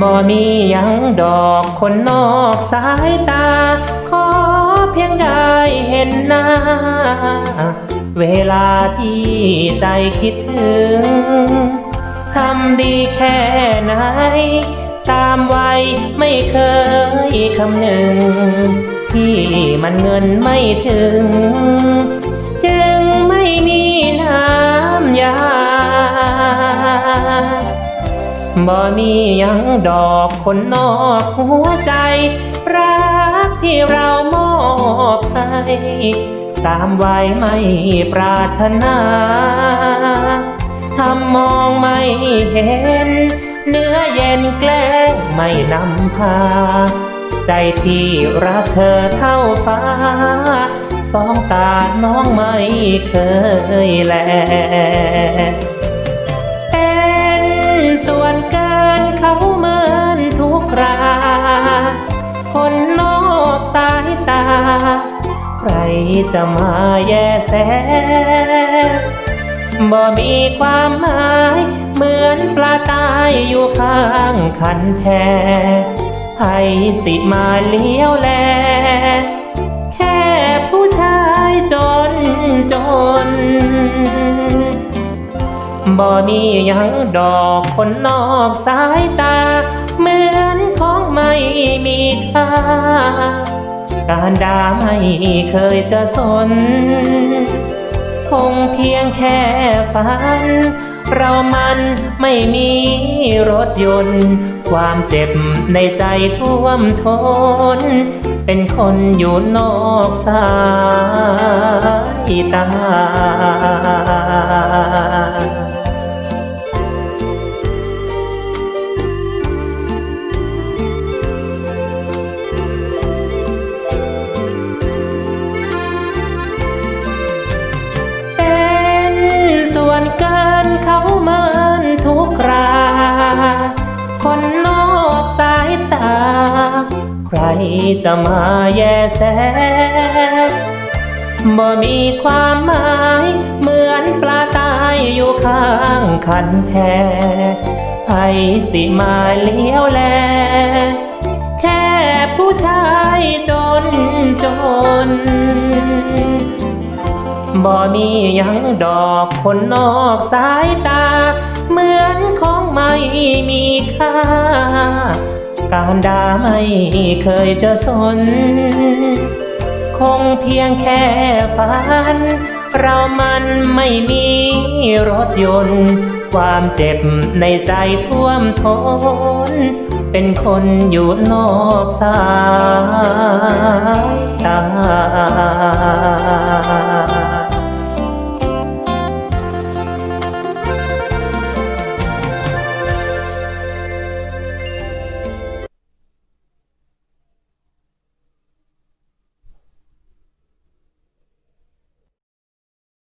บ่มียังดอกคนนอกสายตา ขอเพียงได้เห็นหน้า เวลาที่ใจคิดถึง ทำดีแค่ไหน ตามไวัยไม่เคยคำหนึ่ง ที่มันเงินไม่ถึง บ่มียังดอกคนนอกหัวใจ รักที่เรามอบให้ตามไว้ไม่ปรารถนาทำมองไม่เห็น เนื้อเย็นแกล้งไม่นำพา ใจที่รักเธอเท่าฟ้า สองตาน้องไม่เคยแล ใครจะมาแย่แสบ่มีความหมาย เหมือนปลาตายอยู่ข้างคันแทให้สิมาเลี้ยวแล แค่ผู้ชายจนจน บ่มียังดอกคนนอกสายตา เหมือนของไม่มีค่า การด่าไม่เคยจะสน คงเพียงแค่ฝัน เรามันไม่มีรถยนต์ ความเจ็บในใจท่วมทน เป็นคนอยู่นอกสายตา วนเกินเขาเมินทุกรา คนนอกสายตา ใครจะมาแย่แสบ่มีความหมายเหมือนปลาตายอยู่ข้างคันแทให้สิมาเลี้ยวแล แค่ผู้ชายจนจน บ่มียังดอกคนนอกสายตา เหมือนของไม่มีค่า การด่าไม่เคยจะสน คงเพียงแค่ฝัน เรามันไม่มีรถยนต์ ความเจ็บในใจท่วมทนเป็นคนอยู่นอกสาย